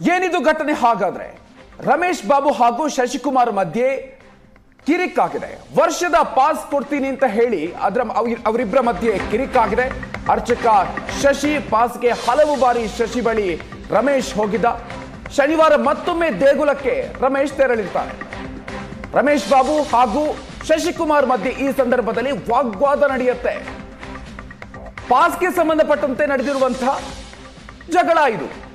ಏನಿದು ಘಟನೆ ಹಾಗಾದ್ರೆ? ರಮೇಶ್ ಬಾಬು ಹಾಗೂ ಶಶಿಕುಮಾರ್ ಮಧ್ಯೆ ಕಿರಿಕಾಗಿದೆ. ವರ್ಷದ ಪಾಸ್ ಕೊಡ್ತೀನಿ ಅಂತ ಹೇಳಿ ಅದ್ರ ಅವ್ರ- ಅವರಿಬ್ಬರ ಮಧ್ಯೆ ಕಿರಿಕಾಗಿದೆ. ಅರ್ಚಕ ಶಶಿ ಪಾಸ್ಗೆ ಹಲವು ಬಾರಿ ಶಶಿ ಬಳಿ ರಮೇಶ್ ಹೋಗಿದ್ದ. ಶನಿವಾರ ಮತ್ತೊಮ್ಮೆ ದೇಗುಲಕ್ಕೆ ರಮೇಶ್ ತೆರಳಿರ್ತಾರೆ ರಮೇಶ್ ಬಾಬು ಹಾಗೂ ಶಶಿಕುಮಾರ್ ಮಧ್ಯೆ ಈ ಸಂದರ್ಭದಲ್ಲಿ ವಾಗ್ವಾದ ನಡೆಯುತ್ತೆ. ಪಾಸ್ಗೆ ಸಂಬಂಧಪಟ್ಟಂತೆ ನಡೆದಿರುವಂತಹ ಜಗಳ ಇದು.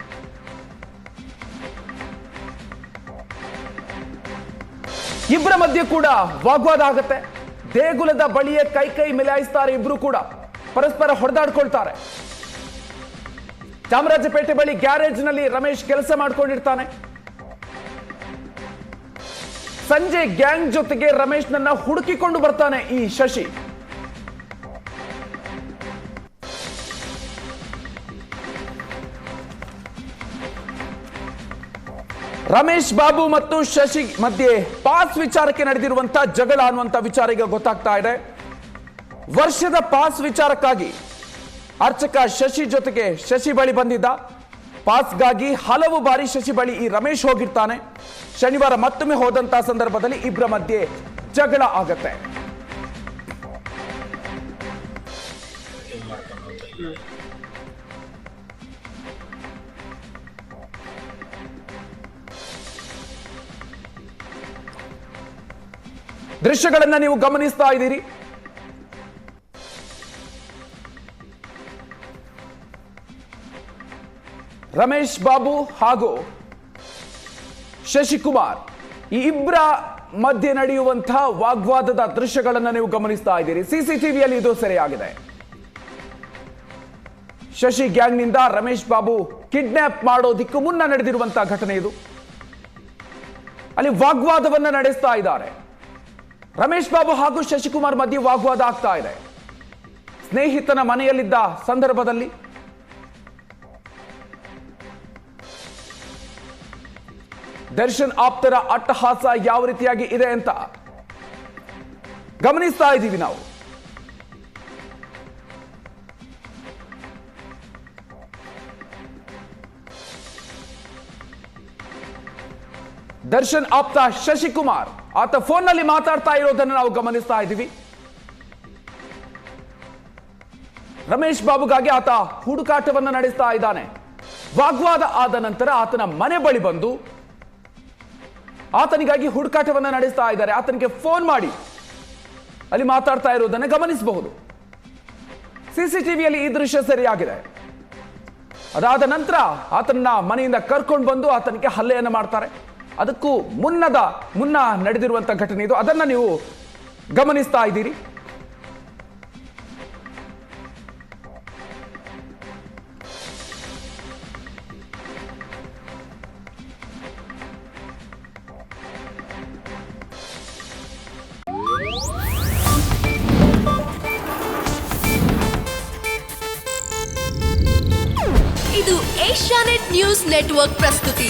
ಇಬ್ಬರ ಮಧ್ಯೆ ಕೂಡ ವಾಗ್ವಾದ ಆಗುತ್ತೆ. ದೇಗುಲದ ಬಳಿಯೇ ಕೈ ಕೈ ಮಿಲಾಯಿಸ್ತಾರೆ ಇಬ್ರು ಕೂಡ. ಪರಸ್ಪರ ಹೊಡೆದಾಡ್ಕೊಳ್ತಾರೆ. ಚಾಮರಾಜಪೇಟೆ ಬಳಿ ಗ್ಯಾರೇಜ್ನಲ್ಲಿ ರಮೇಶ್ ಕೆಲಸ ಮಾಡ್ಕೊಂಡಿರ್ತಾನೆ. ಸಂಜೆ ಗ್ಯಾಂಗ್ ಜೊತೆಗೆ ರಮೇಶ್ ನನ್ನ ಹುಡುಕಿಕೊಂಡು ಬರ್ತಾನೆ ಈ ಶಶಿ. ರಮೇಶ್ ಬಾಬು ಮತ್ತು ಶಶಿ ಮಧ್ಯೆ ಪಾಸ್ ವಿಚಾರಕ್ಕೆ ನಡೆದಿರುವಂತಹ ಜಗಳ ಅನ್ನುವಂತ ವಿಚಾರ ಈಗ ಗೊತ್ತಾಗ್ತಾ ಇದೆ. ವರ್ಷದ ಪಾಸ್ ವಿಚಾರಕ್ಕಾಗಿ ಅರ್ಚಕ ಶಶಿ ಜೊತೆಗೆ ಶಶಿ ಬಳಿ ಬಂದಿದ್ದ. ಪಾಸ್ಗಾಗಿ ಹಲವು ಬಾರಿ ಶಶಿ ಬಳಿ ಈ ರಮೇಶ್ ಹೋಗಿರ್ತಾನೆ. ಶನಿವಾರ ಮತ್ತೊಮ್ಮೆ ಹೋದಂತಹ ಸಂದರ್ಭದಲ್ಲಿ ಇಬ್ಬರ ಮಧ್ಯೆ ಜಗಳ ಆಗತ್ತೆ. ದೃಶ್ಯಗಳನ್ನ ನೀವು ಗಮನಿಸ್ತಾ ಇದ್ದೀರಿ. ರಮೇಶ್ ಬಾಬು ಹಾಗೂ ಶಶಿಕುಮಾರ್, ಈ ಇಬ್ಬರ ಮಧ್ಯೆ ನಡೆಯುವಂತಹ ವಾಗ್ವಾದದ ದೃಶ್ಯಗಳನ್ನು ನೀವು ಗಮನಿಸ್ತಾ ಇದ್ದೀರಿ. ಸಿಸಿಟಿವಿಯಲ್ಲಿ ಇದು ಸೆರೆಯಾಗಿದೆ. ಶಶಿ ಗ್ಯಾಂಗ್ನಿಂದ ರಮೇಶ್ ಬಾಬು ಕಿಡ್ನಾಪ್ ಮಾಡೋದಿಕ್ಕೂ ಮುನ್ನ ನಡೆದಿರುವಂತಹ ಘಟನೆ ಇದು. ಅಲ್ಲಿ ವಾಗ್ವಾದವನ್ನ ನಡೆಸ್ತಾ ಇದ್ದಾರೆ. ರಮೇಶ್ ಬಾಬು ಹಾಗೂ ಶಶಿಕುಮಾರ್ ಮಧ್ಯೆ ವಾಗ್ವಾದ ಆಗ್ತಾ ಇದೆ. ಸ್ನೇಹಿತನ ಮನೆಯಲ್ಲಿದ್ದ ಸಂದರ್ಭದಲ್ಲಿ ದರ್ಶನ್ ಆಪ್ತರ ಅಟ್ಟಹಾಸ ಯಾವ ರೀತಿಯಾಗಿ ಇದೆ ಅಂತ ಗಮನಿಸ್ತಾ ಇದ್ದೀವಿ ನಾವು. ದರ್ಶನ್ ಆಪ್ತ ಶಶಿಕುಮಾರ್ ಆತ ಫೋನ್ನಲ್ಲಿ ಮಾತಾಡ್ತಾ ಇರೋದನ್ನ ನಾವು ಗಮನಿಸ್ತಾ ಇದ್ದೀವಿ. ರಮೇಶ್ ಬಾಬುಗಾಗಿ ಆತ ಹುಡುಕಾಟವನ್ನು ನಡೆಸ್ತಾ ಇದ್ದಾನೆ. ವಾಗ್ವಾದ ಆದ ನಂತರ ಆತನ ಮನೆ ಬಳಿ ಬಂದು ಆತನಿಗಾಗಿ ಹುಡುಕಾಟವನ್ನು ನಡೆಸ್ತಾ ಇದ್ದಾರೆ. ಆತನಿಗೆ ಫೋನ್ ಮಾಡಿ ಅಲ್ಲಿ ಮಾತಾಡ್ತಾ ಇರೋದನ್ನ ಗಮನಿಸಬಹುದು. ಸಿಸಿಟಿವಿಯಲ್ಲಿ ಈ ದೃಶ್ಯ ಸರಿಯಾಗಿದೆ. ಅದಾದ ನಂತರ ಆತನ ಮನೆಯಿಂದ ಕರ್ಕೊಂಡು ಬಂದು ಆತನಿಗೆ ಹಲ್ಲೆಯನ್ನು ಮಾಡ್ತಾರೆ. ಅದಕ್ಕೂ ಮುನ್ನದ ಮುನ್ನ ನಡೆದಿರುವಂಥ ಘಟನೆ ಇದು. ಅದನ್ನ ನೀವು ಗಮನಿಸ್ತಾ ಇದ್ದೀರಿ. ಇದು ಏಷ್ಯಾನೆಟ್ ನ್ಯೂಸ್ ನೆಟ್ವರ್ಕ್ ಪ್ರಸ್ತುತಿ.